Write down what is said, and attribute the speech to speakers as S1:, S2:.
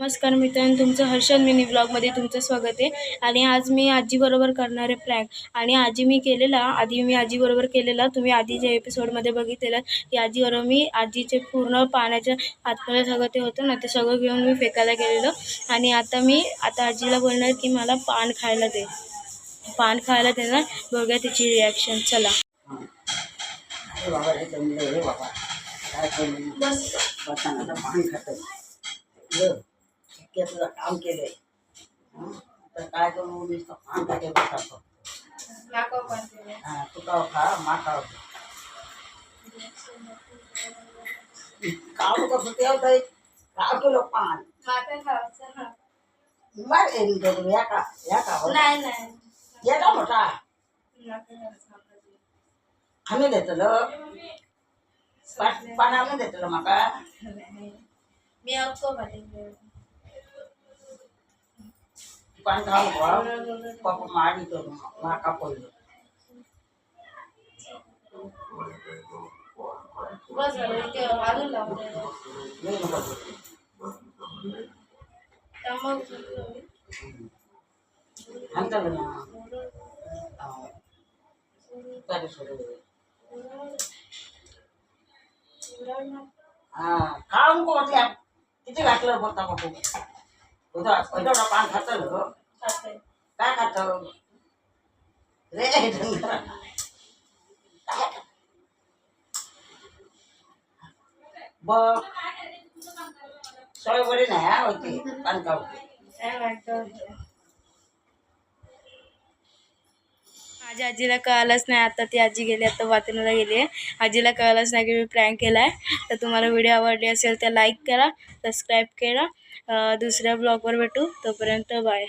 S1: नमस्कार मित्रांनो तुमचं हर्षद मिनी ब्लॉगमध्ये तुमचं स्वागत आहे. आणि आज मी आजीबरोबर करणार आहे प्रँक आणि आजी मी केलेला आधी मी आजीबरोबर केलेला तुम्ही आधीच्या एपिसोडमध्ये बघितलेलं की आजीबरोबर मी आजीचे पूर्ण पाण्याच्या आतमध्ये सगळं ते होतं ना ते सगळं घेऊन मी फेकायला गेलेलो. आणि आता मी आता आजीला बोलणार की मला पान खायला दे. पान खायला देणार बघूया तिची रिॲक्शन चला.
S2: बस. काय करू खातं तुझं काम केलंय. हं? तर काय करू नुसतं पान खाते बसतो हा तुका खा माका काम कसं ते होतंय काय केलं पान. मार एरी दगड या का या का बरं? या का मोठा? आम्ही देतलं. पान आम्ही देतलं म्हाका
S1: मी आपको पाठवलं
S2: पान खाऊ पापा माडी करू म्हाका पडलं
S1: बस अजून लावते
S2: मी नको देऊ.
S1: मग
S2: అంతేనా సరే సరే काढून कोटल्या किती घातलं बोलता बापू उद्या पहिला पान खातं काय खातं रे डंगरा बघ सवय बरी नाही हा होती पान खाऊ
S1: माझ्या आजीला कळालंच नाही. आता ती आजी गेली आता बाथरूमला गेली आहे. आजीला कळालंच नाही की मी प्रँक केला आहे तर तुम्हाला व्हिडिओ आवडली असेल तर लाईक करा सबस्क्राईब करा. दुसऱ्या ब्लॉगवर भेटू. तोपर्यंत बाय